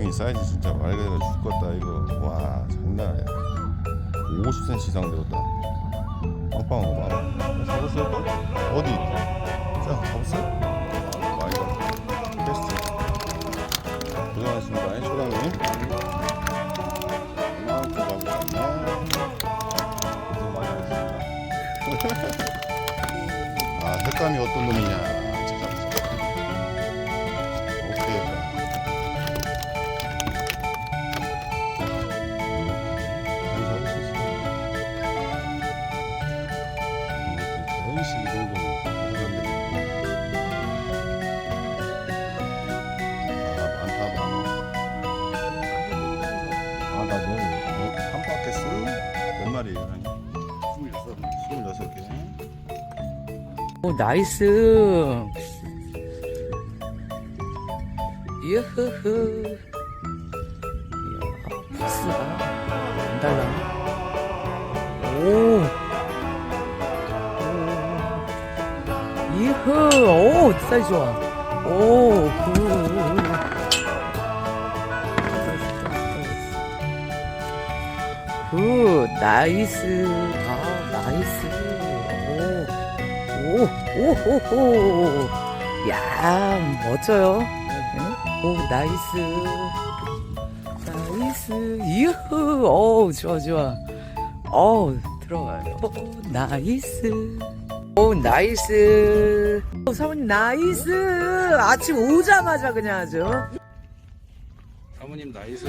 멍충이 사이즈 진짜 말 그대로 죽겠다 이거. 와 장난 아니야. 50cm 이상 들었다. 빵빵한 거 봐라 잡았어요 또? 어디? 자 잡았어요? 잡았다 테스트. 고생하셨습니다 초당님. 이만큼 가고 갔네 고생 많이 하셨습니다. 아 색감이 어떤 놈이냐 내일 한 바켓스 몇 마리 한 26개. 오 나이스. 유후후 이야 파스가 안 달라네 오. 오. 이후 오 사이즈 좋아. 오 굿굿 나이스. 아 나이스. 오 오오호호 야 멋져요. 응? 오 나이스. 나이스. 유후. 오 좋아 좋아. 어 들어가요. 오 나이스. 오 나이스. 오 사모님 나이스. 아침 오자마자 그냥 아주. 사모님 나이스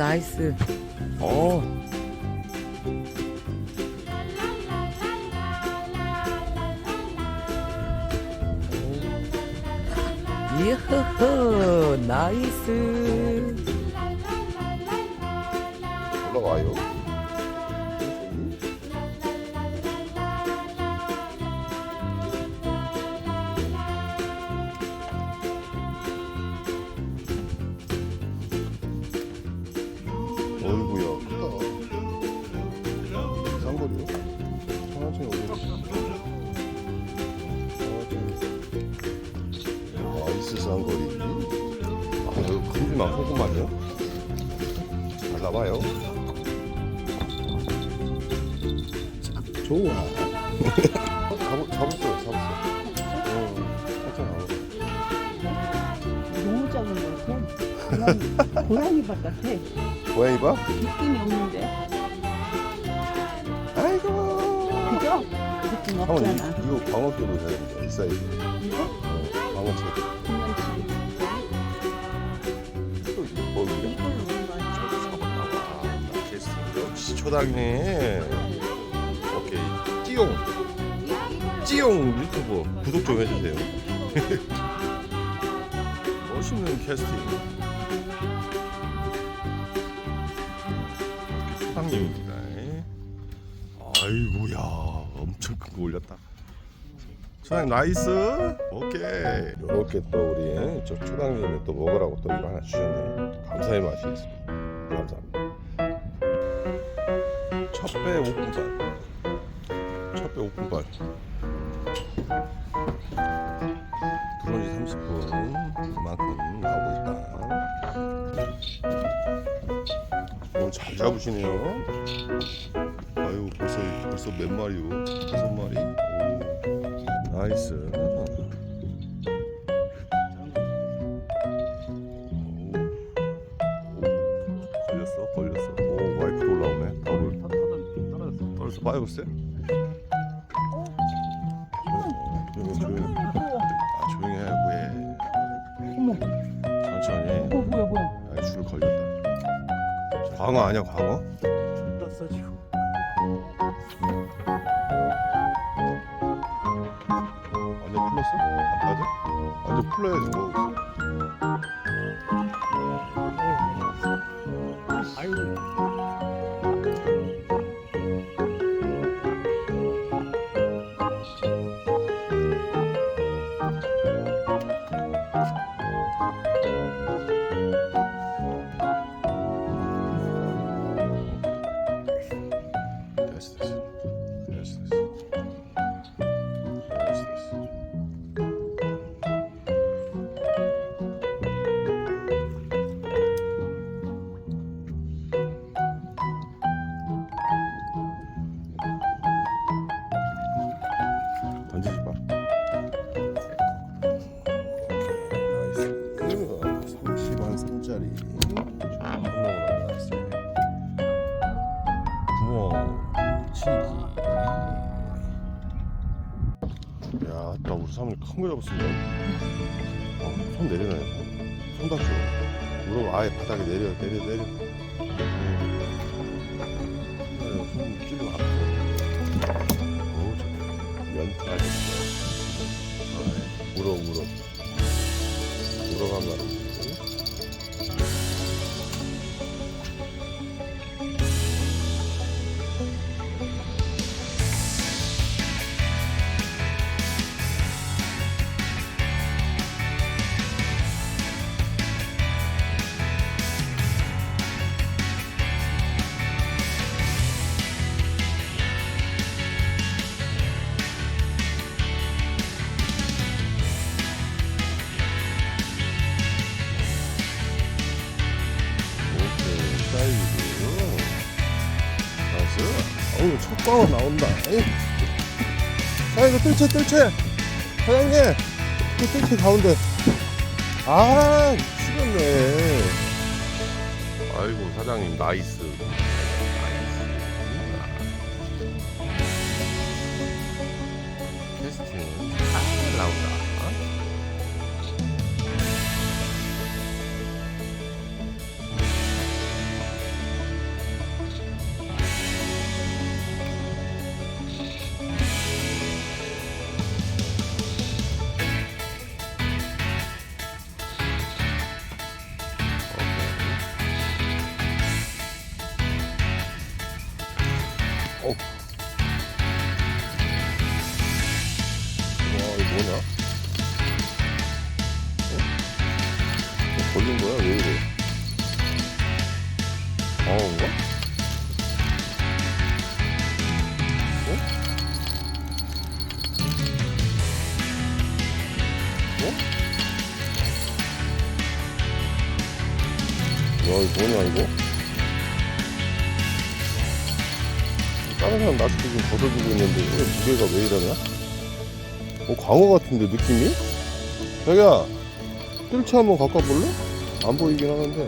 나이스. 어. 이흐흐 나이스. 올라와요 발라봐요 좋아 잡, 잡았어요 잡았어 어, 천천히 잡았어 너무 작은 것 같아. 고양이, 고양이 밥 같아. 고양이 봐? 느낌이 없는데. 아이고 그죠? 느낌 한번 없잖아. 이거 광어뼈로 해야 된다 이 사이즈 이거? 어, 광어채 초당이네 오케이. 찌용. 찌용 유튜브 구독 좀 해주세요. 멋있는 캐스팅. 초당님입니다. 아이고야 엄청 큰 거 올렸다. 초당 나이스. 오케이. 이렇게 또 우리 저 초당님이 또 먹으라고 또 이거 하나 주셨네요 감사의 맛이 있습니다. 감사합니다. 첫 배 오픈발. 첫배 오픈발. 들어온 지 30분. 그만큼 나오고 있다. 오늘 잘 잡으시네요. 아유 벌써 벌써 몇 마리요? 다섯 마리? 오. 나이스 봐요 글쎄 조용히 조용히 아 조용히 해 왜? 어머, 천천히 어, 뭐야, 뭐야. 야, 줄 걸렸다 광어 아니야 광어? 큰 거 잡았습니다. 어, 손 내려놔요. 손, 손 다쳐. 무릎 아예 바닥에 내려, 내려, 내려. 음. 손 찔리면 아파. 오, 좋네. 연타 됐어. 물어, 물어. 물어간 말이지. 오케 방울 나온다. 에이. 사이즈 뜰채, 뜰채. 사장님, 그 뜰채 가운데. 아, 미치겠네. 아이고, 사장님, 나이스. 야, 이거 뭐냐, 이거? 다른 사람 낚싯대 좀 걷어주고 있는데 왜 무게가 왜 이러냐? 어 광어 같은데 느낌이? 자기야 뜰채 한번 갖고 와볼래? 안 보이긴 하는데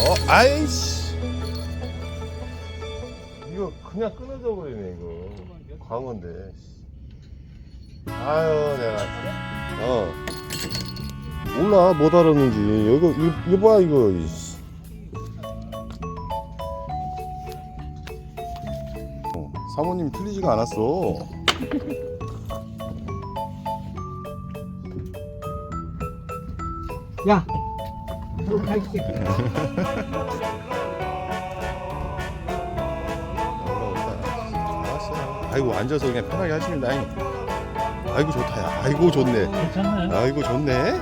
어 아이씨 이거 그냥 끊어져 버리네 이거 광어인데 아유 내가 어 몰라 뭐 다뤘는지 이거 이거, 이거 봐 이거. 어, 사모님 틀리지가 않았어. 야. 너갈 아이고 앉아서 그냥 편하게 하십니다. 아이고 좋다. 야. 아이고 좋네. 괜찮네. 아이고 좋네.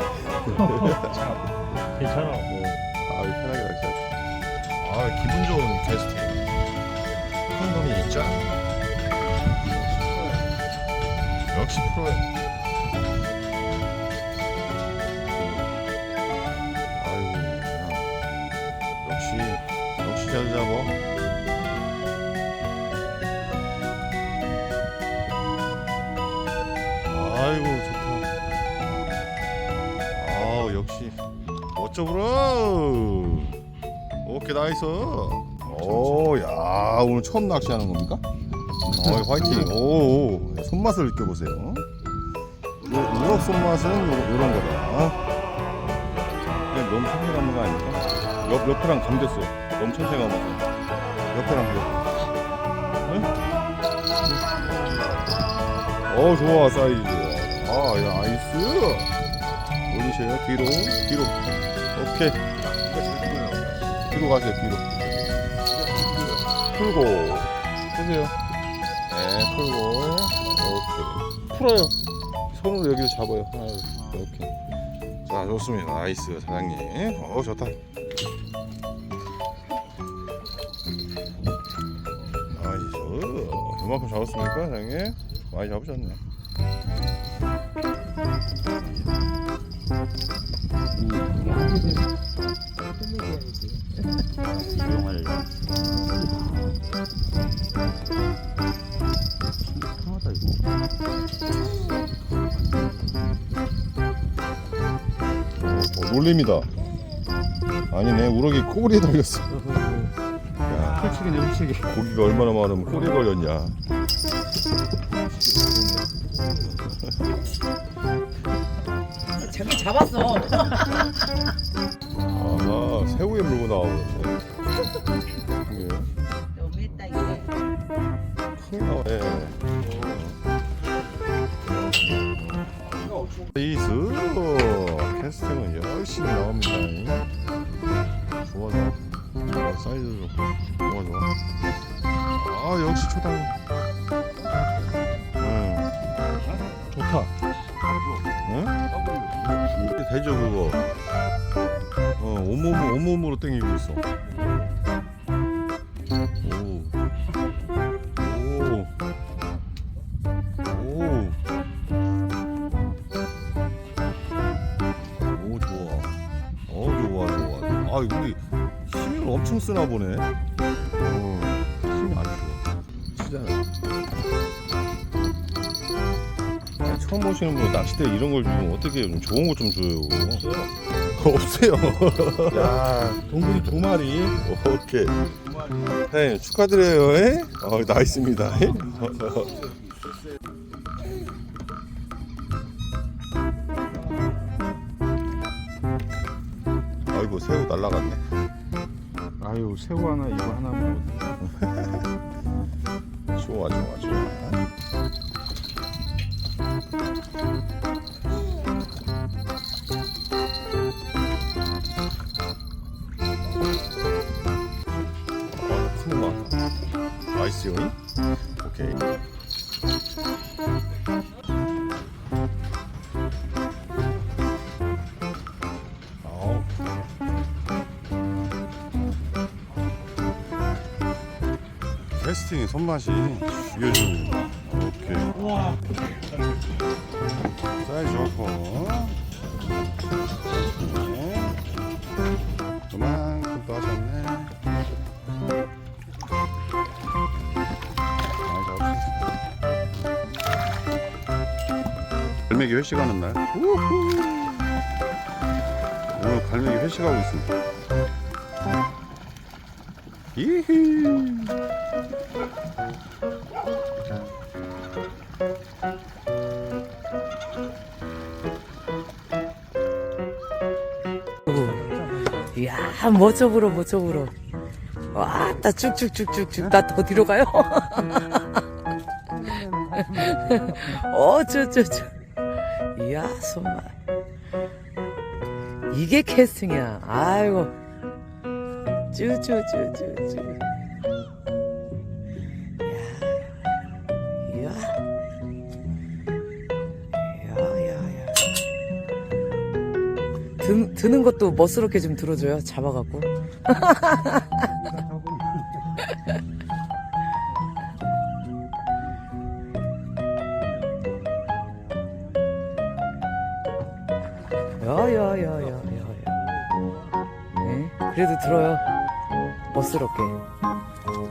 괜찮아. 아 편하게 낚시하자. 아 기분 좋은 게스트. 큰 놈이 있자. 역시 프로야. 아이고 좋다. 아 역시 어쩌구나. 오케이 나이스. 오야 오늘 처음 낚시하는 겁니까? 어 화이팅. 오, 오 손맛을 느껴보세요. 요- 우럭 손맛은 요, 요런 거다. 그냥 너무 천천히 가는 거 아닙니까? 옆, 옆에랑 감겼어. 너무 천천히 가면서. 옆에랑 감겼어. 응? 어 좋아 사이즈. 아, 야, 아이스. 올리세요. 뒤로, 뒤로. 오케이. 뒤로 가세요, 뒤로. 풀고. 펴세요. 네, 풀고. 오케이. 풀어요. 손으로 여기를 잡아요. 하나, 둘, 이렇게. 자, 좋습니다. 나이스, 사장님. 어, 좋다. 나이스. 그만큼 잡았습니까, 사장님? 많이 잡으셨네. 조용할 상하다 이거 어, 놀림이다. 아니네, 우럭이 꼬리에 달렸어. 야, 훌치기네 훌치기 고기가 얼마나 많으면 꼬리에 걸렸냐. 자기 잡았어. 아, 새우에 물고 나오네. 예, 너무했다 이게. 크게 나와. 예. 이스 캐스팅은 열심히 나옵니다. 좋아 좋아. 좋아 사이즈 좋고 좋아 좋아. 아 역시 초당. 응. 좋다. 응? 이게 되죠 그거. 어 온몸 온몸으로 땡기고 있어. 어. 아 근데 힘을 엄청 쓰나 보네. 어 힘이 안 좋아. 처음 오시는 분 낚싯대 이런 걸 주면 어떻게 좀 좋은 거 좀 줘요. 없어요. 야 동굴이 두 마리 오케이. 네, 축하드려요. 에? 어, 나이스입니다. 에? 아이고 새우 날라갔네. 아유 새우 하나 이거 하나 뭐 좋아 좋아 좋아. 아, 같다. 나이스 요인. 오케이. 캐스팅의 손맛이 죽여줍니다. 오케이. 사이즈 좋고. 네. 그만큼 잡으셨습니다. 갈매기 회식하는 날. 우후. 오늘 갈매기 회식하고 있습니다. 이히. 이야, 멋져 불어, 멋져 불어. 와, 나 쭉쭉쭉쭉쭉. 나 더 뒤로 가요? 어, 저, 저, 저. 이야, 손맛. 이게 캐스팅이야. 아이고. 쭈쭈쭈쭈쭈. 야 야야. 드, 드는 것도 멋스럽게 좀 들어줘요. 잡아갖고. 야야야야야야. 네? 그래도 들어요. 멋스럽게.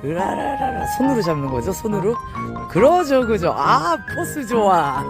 으라라라라. 손으로 잡는 거죠, 손으로? 그러죠, 그죠. 아, 포스 좋아.